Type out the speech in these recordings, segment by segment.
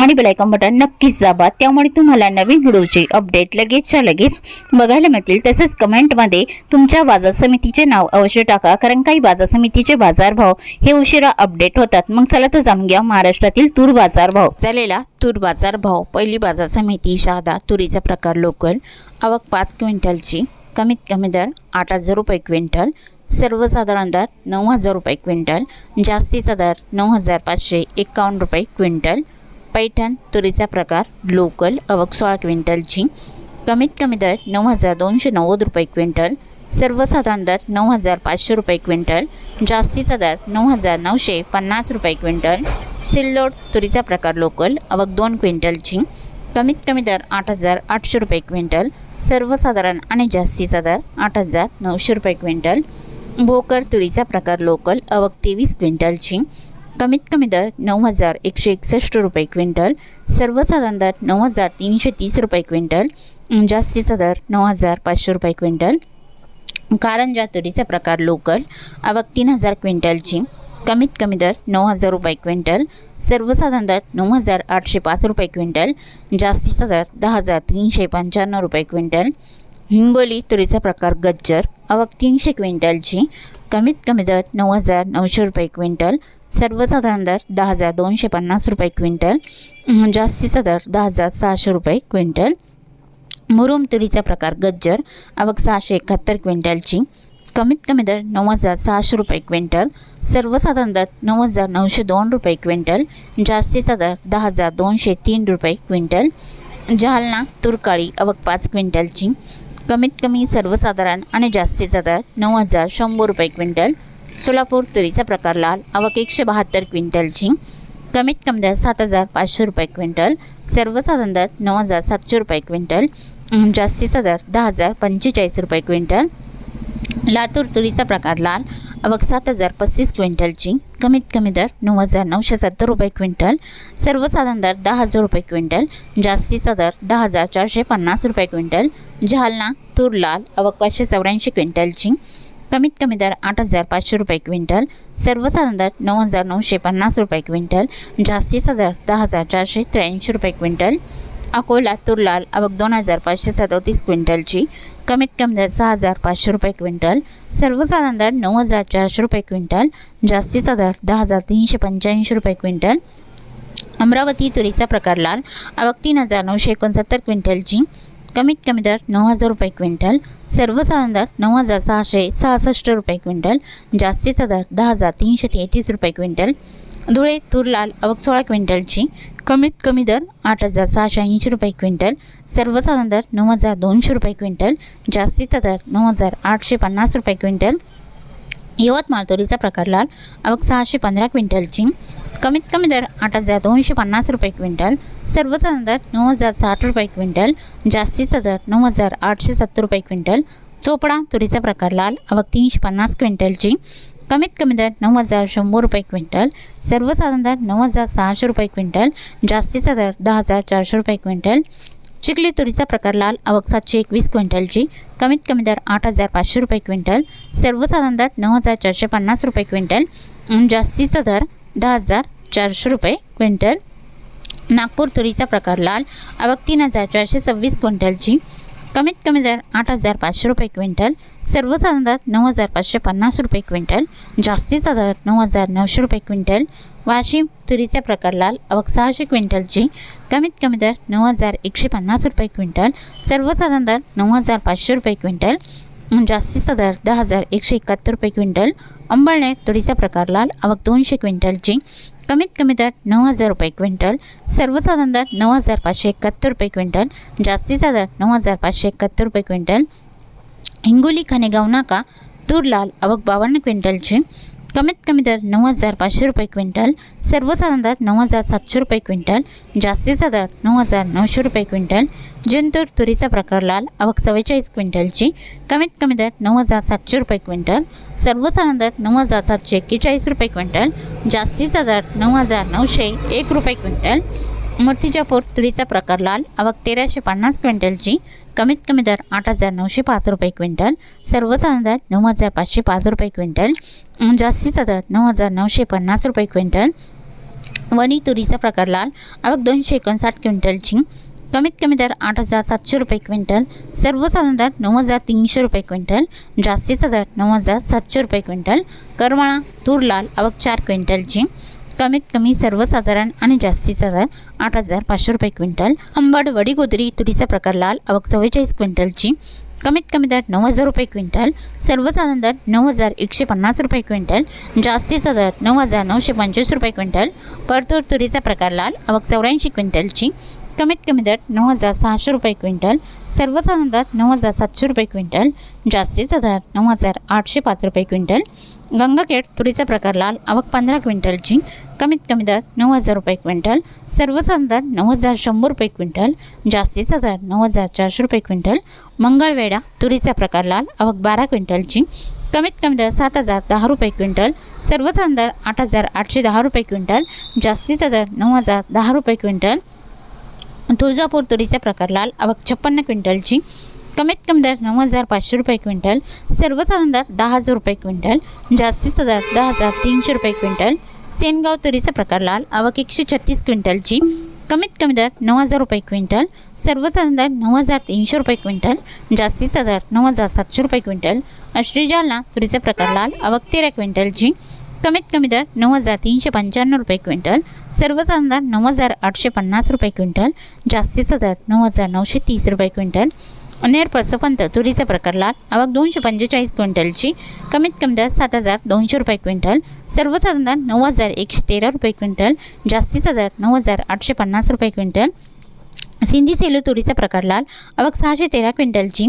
आणि bell icon button नक्कीच दाबा. त्यामुळे तुम्हाला नवीन व्हिडिओचे अपडेट लगेचच्या लगेच बघायला मिळतील. तसेच कमेंटमध्ये तुमच्या बाजार समितीचे नाव अवश्य टाका. कारण काही बाजार समितीचे बाजारभाव हे उशिरा अपडेट होतात. मग चला तर जाणून घ्या महाराष्ट्रातील तूर बाजारभाव झालेला तूर बाजारभाव पहिली बाजार समिती शहादा तुरीचा प्रकार लोकल आवक पाच क्विंटलची. कमीत कमी दर आठ हजार रुपये क्विंटल. सर्वसाधारण दर नऊ हजार रुपये क्विंटल. जास्तीचा दर नऊ हजार पाचशे एकावन्न रुपये क्विंटल. पैठण तुरीचा प्रकार लोकल अवक सोळा क्विंटलची कमीत कमी दर नऊ हजार दोनशे नव्वद रुपये क्विंटल. सर्वसाधारण दर नऊ हजार पाचशे रुपये क्विंटल. जास्तीचा दर नऊ हजार नऊशे पन्नास रुपये क्विंटल. सिल्लोड तुरीचा प्रकार लोकल अवक दोन क्विंटलची कमीत कमी दर आठ हजार आठशे रुपये क्विंटल. सर्वसाधारण आणि जास्तीचा दर आठ हजार नऊशे रुपये क्विंटल. भोकर तुरीचा प्रकार लोकल अवक तेवीस क्विंटलची कमीत कमी दर नऊ हजार एकशे एकसष्ट रुपये क्विंटल सर्वसाधारण दर नऊ हजार तीनशे तीस रुपये क्विंटल जास्तीचा दर नऊ हजार पाचशे रुपये क्विंटल. कारंजा तुरीचा प्रकार लोकल आवक तीन हजार क्विंटलची कमीत कमी दर नऊ हजार रुपये क्विंटल सर्वसाधारण दर नऊ हजार आठशे पाच रुपये क्विंटल जास्तीचा दर दहा हजार तीनशे पंच्याण्णव रुपये क्विंटल. हिंगोली तुरीचा प्रकार गज्जर आवक तीनशे क्विंटलची कमीत कमी दर नऊ हजार नऊशे रुपये क्विंटल सर्वसाधारण दर दहा हजार दोनशे पन्नास रुपये क्विंटल जास्तीचा दर दहा हजार सहाशे रुपये क्विंटल. मुरुम तुरीचा प्रकार गज्जर आवक सहाशे एकाहत्तर क्विंटलची. कमीत कमी दर नऊ हजार सहाशे रुपये क्विंटल. सर्वसाधारण दर नऊ हजार नऊशे दोन रुपये क्विंटल. जास्तीचा दर दहा हजार दोनशे तीन रुपये क्विंटल. जालना तुरकाळी अवक पाच क्विंटलची. कमीत कमी सर्वसाधारण आणि जास्तीचा दर नऊ हजार शंभर रुपये क्विंटल. सोलापूर तुरीचा प्रकार लाल अवक एकशे बहात्तर क्विंटल झिंग कमीत कमी दर सात हजार पाचशे रुपये क्विंटल सर्वसाधारण दर नऊ हजार सातशे रुपये क्विंटल जास्तीचा दर दहा हजार पंचेचाळीस रुपये क्विंटल. लातूर तुरीचा प्रकार लाल अवक सात हजार पस्तीस क्विंटलची कमीत कमी दर नऊ हजार नऊशे सत्तर रुपये क्विंटल सर्वसाधारण दर दहा हजार रुपये क्विंटल जास्तीचा दर दहा हजार चारशे पन्नास रुपये क्विंटल. जालना तूर लाल अवक पाचशे चौऱ्याऐंशी क्विंटलची कमीत कमी दर आठ हजार पाचशे रुपये क्विंटल सर्वसाधारण दर नऊ हजार नऊशे पन्नास रुपये क्विंटल जास्तीचा दर दहा हजार चारशे त्र्याऐंशी रुपये क्विंटल अकोला तूर लाल दोन हजार पाचशे सदोतीस क्विंटलची कमीत कमी दर सहा हजार पाचशे रुपये क्विंटल सर्वसाधारण दर नऊ हजार चारशे रुपये क्विंटल जास्तीचा दर दहा हजार तीनशे पंच्याऐंशी रुपये क्विंटल. अमरावती तुरीचा प्रकार लाल आवक तीन हजार नऊशे एकोणसत्तर क्विंटलची कमीत कमी दर नऊ हजार रुपये क्विंटल सर्वसाधारण दर नऊ हजार सहाशे सहासष्ट रुपये क्विंटल जास्तीचा दर दहा हजार तीनशे तेहतीस रुपये क्विंटल. धुळे तूर लाल अवक सोळा क्विंटलची कमीत कमी दर आठ हजार सहाशे ऐंशी रुपये क्विंटल सर्वसाधारण दर नऊ हजार दोनशे रुपये क्विंटल जास्तीचा दर नऊ हजार आठशे पन्नास रुपये क्विंटल. यवतमाळ तुरीचा प्रकार लाल अवक सहाशे पंधरा क्विंटलची कमीत कमी दर आठ हजार दोनशे पन्नास रुपये क्विंटल सर्वचा दर नऊ हजार साठ रुपये क्विंटल जास्तीचा दर नऊ हजार आठशे सत्तर रुपये क्विंटल चोपडा तुरीचा प्रकार लाल आवक तीनशे पन्नास क्विंटलची. कमीत कमी दर नऊ हजार शंभर रुपये क्विंटल सर्वसाधारण दर नऊ हजार सहाशे रुपये क्विंटल जास्तीचा दर दहा हजार चारशे रुपये क्विंटल. चिखली तुरीचा प्रकार लाल आवक सातशे एकवीस क्विंटलची. कमीत कमी दर आठ हजार पाचशे रुपये क्विंटल सर्वसाधारण दर नऊ हजार चारशे पन्नास रुपये क्विंटल जास्तीचा दर दहा हजार चारशे रुपये क्विंटल. नागपूर तुरीचा प्रकार लाल. आवक तीन हजार चारशे सव्वीस क्विंटलची. कमीत कमी दर आठ हजार पाचशे रुपये क्विंटल. सर्वसाधारण दर नऊ हजार पाचशे पन्नास रुपये क्विंटल. जास्तीचा दर नऊ हजार नऊशे रुपये क्विंटल. वाशिम तुरीचा प्रकार लाल. अवक सहाशे क्विंटलची. कमीत कमी दर नऊ हजार एकशे पन्नास रुपये क्विंटल. सर्वसाधारण दर नऊ हजार पाचशे रुपये क्विंटल. म्हणजे जास्तीचा दर दहा हजार एकशे एकाहत्तर रुपये क्विंटल अंबळनेर तुरीचा प्रकार लाल अवक दोनशे क्विंटलची कमीत कमी दर नऊ हजार रुपये क्विंटल सर्वसाधारण दर नऊ हजार पाचशे एकाहत्तर रुपये क्विंटल जास्तीचा दर नऊ हजार पाचशे एकाहत्तर रुपये क्विंटल हिंगोली खानेगाव नाका तूर लाल आवक बावन्न क्विंटलची कमीत कमी दर नऊ हजार पाचशे रुपये क्विंटल सर्वसाधारण दर नऊ हजार सातशे रुपये क्विंटल जास्तीचा दर नऊ हजार नऊशे रुपये क्विंटल जिंतूर तुरीचा प्रकार लाल आवक चव्वेचाळीस क्विंटलची कमीत कमी दर नऊ हजार सातशे रुपये क्विंटल सर्वसाधारण दर नऊ हजार सातशे एक्केचाळीस रुपये क्विंटल जास्तीचा दर नऊ हजार नऊशे एक रुपये क्विंटल मूर्तिजापूर तुरीचा प्रकार लाल आवक तेराशे पन्नास क्विंटलची कमीत कमी दर आठ हजार नऊशे पाच रुपये क्विंटल सर्वसाधारण दर नऊ हजार पाचशे पाच रुपये क्विंटल जास्तीचा दर नऊ हजार नऊशे पन्नास रुपये क्विंटल. वणी तुरीचा प्रकार लाल आवक दोनशे एकोणसाठ क्विंटलची कमीत कमी दर आठ हजार सातशे रुपये क्विंटल सर्वसाधारण दर नऊ हजार तीनशे रुपये क्विंटल जास्तीचा दर नऊ हजार सातशे रुपये क्विंटल. करमाळा तूर लाल आवक चार क्विंटलची कमीत कमी सर्वसाधारण आणि जास्तीचा दर आठ हजार पाचशे रुपये क्विंटल. अंबाड वडी गोदरी तुरीचा प्रकार लाल आवक चव्वेचाळीस क्विंटलची. कमीत कमी दर नऊ हजार रुपये क्विंटल. सर्वसाधारण दर नऊ हजार एकशे पन्नास रुपये क्विंटल. जास्तीचा दर नऊ हजार नऊशे पंचवीस रुपये क्विंटल. परतूर तुरीचा प्रकार लाल आवक चौऱ्याऐंशी क्विंटलची. कमीत कमी दर नऊ हजार सहाशे रुपये क्विंटल. सर्वसाधारण दर नऊ हजार सातशे रुपये क्विंटल जास्तीचा दर नऊ हजार आठशे पाच रुपये क्विंटल. गंगाखेड तुरीचा प्रकार लाल आवक पंधरा क्विंटलची कमीत कमी दर नऊ हजार रुपये क्विंटल. सर्वसाधारण दर नऊ हजार शंभर रुपये क्विंटल जास्तीचा दर नऊ हजार चारशे रुपये क्विंटल. मंगळवेढा तुरीचा प्रकार लाल आवक बारा क्विंटलची कमीत कमी दर सात हजार दहा रुपये क्विंटल. सर्वसाधारण दर आठ हजार आठशे दहा रुपये क्विंटल जास्तीचा दर नऊ हजार दहा रुपये क्विंटल. तुळजापूर तुरीचा प्रकार लाल आवक छप्पन्न क्विंटलची. कमीत कमी दर नऊ हजार पाचशे रुपये क्विंटल. सर्वसाधारण दर दहा हजार रुपये क्विंटल. जास्तीचा दर दहा हजार तीनशे रुपये क्विंटल. सेनगाव तुरीचा प्रकार लाल आवक एकशे छत्तीस क्विंटलची. कमीत कमी दर नऊ हजार रुपये क्विंटल. सर्वसाधारण दर नऊ हजार तीनशे रुपये क्विंटल. जास्तीचा दर नऊ हजार सातशे रुपये क्विंटल. अश्रीजालना तुरीचा प्रकार लाल आवक तेरा क्विंटलची. कमीत कमी दर नऊ हजार तीनशे पंच्याण्णव रुपये क्विंटल सर्वसाधारण दर नऊ हजार आठशे पन्नास रुपये क्विंटल जास्तीचा दर नऊ हजार नऊशे तीस रुपये क्विंटल. अनेर प्रसपंत तुरीचा प्रकार लाल आवक दोनशे पंचेचाळीस क्विंटलची कमीत कमी दर सात हजार दोनशे रुपये क्विंटल. सर्वसाधारण दर नऊ हजार एकशे तेरा रुपये क्विंटल जास्तीचा दर नऊ हजार आठशे पन्नास रुपये क्विंटल. सिंधी सेलू तुरीचा प्रकार लाल आवक सहाशे तेरा क्विंटलची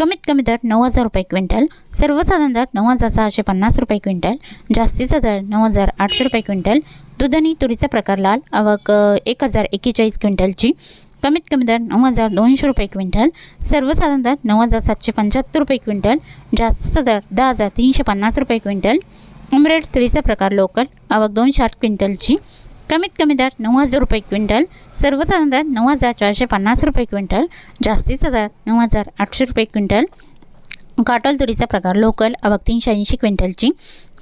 कमीत कमी दर नऊ हजार रुपये क्विंटल सर्वसाधारण दर नऊ हजार सहाशे पन्नास रुपये क्विंटल जास्तीचा दर नऊ हजार आठशे रुपये क्विंटल दुधनी तुरीचा प्रकार लाल आवक एक हजार एक्केचाळीस क्विंटलची कमीत कमी दर नऊ हजार दोनशे रुपये क्विंटल सर्वसाधारण दर नऊ हजार सातशे पंच्याहत्तर रुपये क्विंटल जास्तीचा दर दहा हजार तीनशे पन्नास रुपये क्विंटल उमरेड तुरीचा प्रकार लोकल आवक दोनशे आठ क्विंटलची कमीत कमी दर नऊ हजार रुपये क्विंटल सर्वसाधारण दर नऊ हजार चारशे पन्नास रुपये क्विंटल जास्तीचा दर नऊ हजार आठशे रुपये क्विंटल. काटोल तुरीचा प्रकार लोकल आवक तीनशे ऐंशी क्विंटलची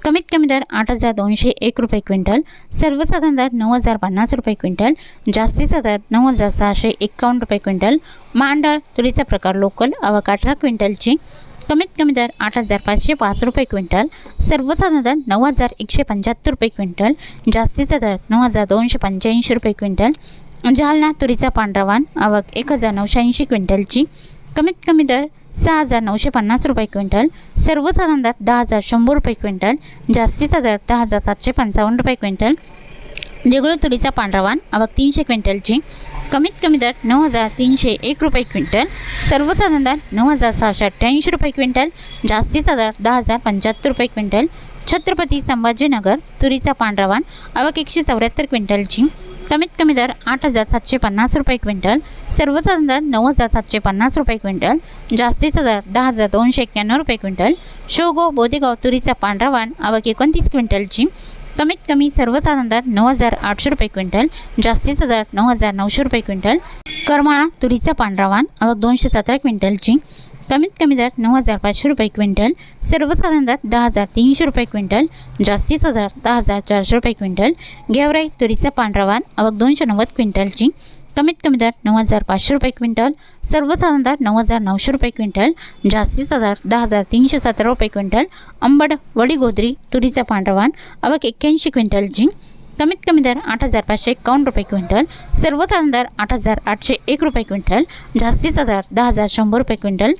कमीत कमी दर आठ हजार दोनशे एक रुपये क्विंटल सर्वसाधारण दर नऊ हजार पन्नास रुपये क्विंटल जास्तीचा दर नऊ हजार सहाशे एक्कावन्न रुपये क्विंटल. मांडळ तुरीचा प्रकार लोकल आवक अठरा क्विंटलची कमीत कमी दर आठ हजार पाचशे पाच रुपये क्विंटल सर्वसाधारण दर नऊ हजार एकशे पंच्याहत्तर रुपये क्विंटल जास्तीचा दर नऊ हजार दोनशे पंच्याऐंशी रुपये क्विंटल. जालना तुरीचा पांढरावान आवक एक हजार नऊशे ऐंशी क्विंटलची. कमीत कमी दर सहा हजार नऊशे पन्नास रुपये क्विंटल सर्वसाधारण दर दहा हजार शंभर रुपये क्विंटल जास्तीचा दर दहा हजार सातशे पंचावन्न रुपये क्विंटल. देगळू तुरीचा पांढरावान आवक तीनशे क्विंटलची. कमीत कमी दर नऊ हजार तीनशे एक रुपये क्विंटल सर्वसाधारण दर नऊ हजार सहाशे अठ्ठ्याऐंशी रुपये क्विंटल जास्तीचा दर दहा हजार पंच्याहत्तर रुपये क्विंटल. छत्रपती संभाजीनगर तुरीचा पांढरावान अवक एकशे चौऱ्याहत्तर क्विंटलची कमीत कमी दर आठ हजार सातशे पन्नास रुपये क्विंटल सर्वसाधारण दर नऊ हजार सातशे पन्नास रुपये क्विंटल जास्तीचा दर दहा हजार दोनशे एक्क्याण्णव रुपये क्विंटल. शोगो बोदेगाव तुरीचा पांढरावान अवक एकोणतीस क्विंटलची कमीत कमी सर्वसाधारण दर नऊ हजार आठशे रुपये क्विंटल जास्तीचा दर नऊ हजार नऊशे रुपये क्विंटल. करमाळा तुरीचा पांढरावान आवक दोनशे सतरा क्विंटलची. कमीत कमी दर नऊ हजार पाचशे रुपये क्विंटल सर्वसाधारण दर दहा हजार तीनशे रुपये क्विंटल जास्तीचा दर दहा हजार चारशे रुपये क्विंटल. गेवराई तुरीचा पांढरावान अवघ दोनशे नव्वद क्विंटलची. कमीत कमी दर नऊ हजार पाचशे रुपये क्विंटल सर्वसाधारण दर नऊ हजार नऊशे रुपये क्विंटल जास्तीचा दर दहा हजार तीनशे सतरा रुपये क्विंटल अंबड वडी गोदरी तुरीचा पांढरवान अवक एक्क्याऐंशी जिंक कमीत कमी दर आठ हजार पाचशे एकावन्न रुपये क्विंटल सर्वसाधारण दर आठ हजार आठशे एक रुपये क्विंटल जास्तीचा दर दहा हजार शंभर रुपये क्विंटल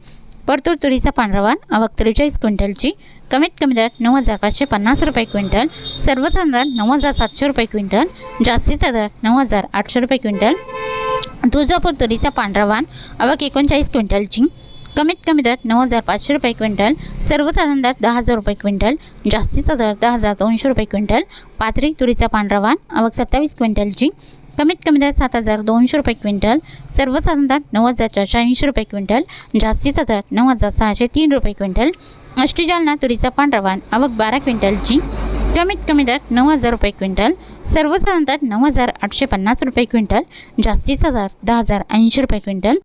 परतूर तुरीचा पांढरवान आवक त्रेचाळीस क्विंटलची. कमीत कमी दर नऊ हजार पाचशे पन्नास रुपये क्विंटल. सर्वसाधारण दर नऊ हजार सातशे रुपये क्विंटल. जास्तीचा दर नऊ हजार आठशे रुपये क्विंटल. तुळजापूर तुरीचा पांढरावान आवक एकोणचाळीस क्विंटलची. कमीत कमी दर नऊ हजार पाचशे रुपये क्विंटल. सर्वसाधारण दर दहा हजार रुपये क्विंटल. जास्तीचा दर दहा हजार दोनशे रुपये क्विंटल. पाथरी तुरीचा पांढरा वाण आवक सत्तावीस क्विंटलची. कमीत कमी दर सात हजार दोनशे रुपये क्विंटल सर्वसाधारण दर नऊ हजार चारशे ऐंशी रुपये क्विंटल जास्तीचा दर नऊ हजार सहाशे तीन रुपये क्विंटल. अष्टजालना तुरीचा पांढरा वाण आवक बारा क्विंटलची. कमीत कमी दर नऊ हजार रुपये क्विंटल सर्वसाधारण दर नऊ हजार आठशे पन्नास रुपये क्विंटल जास्तीचा दर दहा हजार ऐंशी रुपये क्विंटल.